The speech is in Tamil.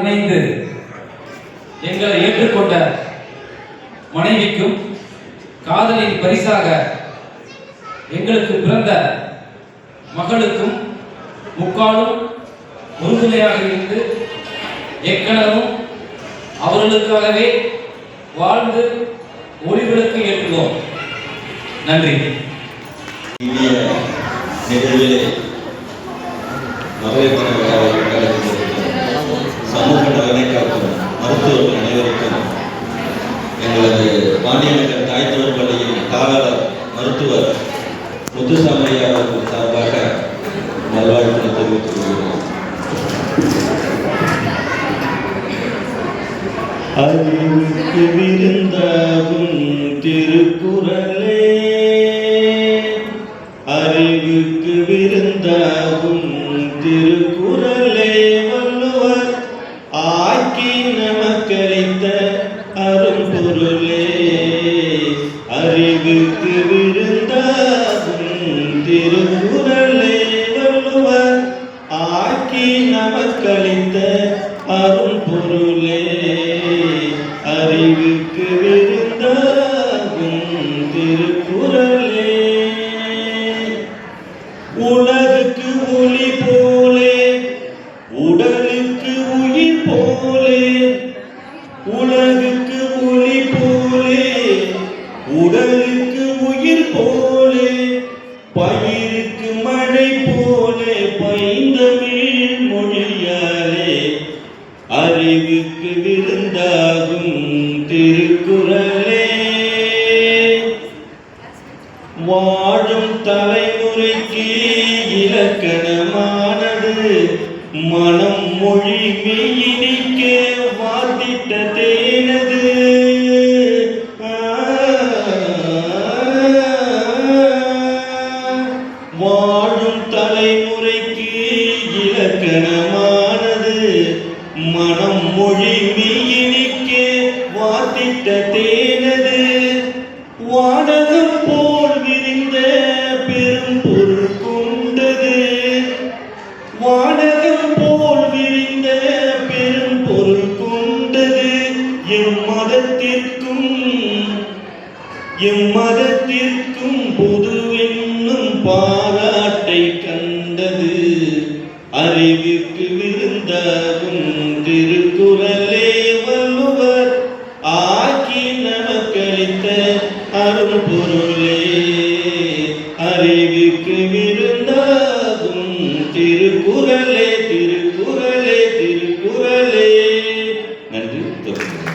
இணைந்து எங்களை ஏற்றுக்கொண்ட மனைவிக்கும் காதலின் பரிசாக எங்களுக்கு பிறந்த மகளுக்கும் முக்காலும் உறுதுணையாக இருந்து எக்கணரும் அவர்களுக்காகவே வாழ்ந்து ஒளிவிளக்கு ஏற்றுவோம். நன்றி. இந்திய நிகழ்விலே மகளிர் தெரிவித்துக் கொள்கிறோம் அறிவுக்கு விருந்தாகும் திருக்குறளே அறிவுக்கு விருந்தாகும் திருக்குறளே வள்ளுவர். ஆக்கி நமக்களித்த அரும்பொருளே. அறிவுக்கு விரு ஆக்கி நமக்களித்த அரும்பொருளே அறிவுக்கு விருந்தாகும் திருக்குறளே. உலகுக்கு ஒளி போலே உடலுக்கு உயிர் போலே உலகுக்கு ஒளி போலே உடலுக்கு உயிர் போலே பயிருக்கு மழை போலே பைந்தமிழ் திருக்குறளே. வாழும் தலைமுறைக்கு இலக்கணமானது. மனம் மொழி மெய்யினிக்க வாதிட்ட தேனது. வாத்திட்ட தேனது வானகம் போல் விரிந்த பெரும் பொருள் கொண்டது. வானகம் போல் விரிந்த பெரும் பொருள் கொண்டது. எம் மதத்திற்கும் எம் மதத்திற்கும் பொது என்னும் பாராட்டை கண்டது. அறிவிற்கு விருந்தாகும் திருக்குறள். அறிவிற்கு விருந்தாகும் திருக்குறளே திருக்குறளே திருக்குறளே நன்றி தொடர்ந்து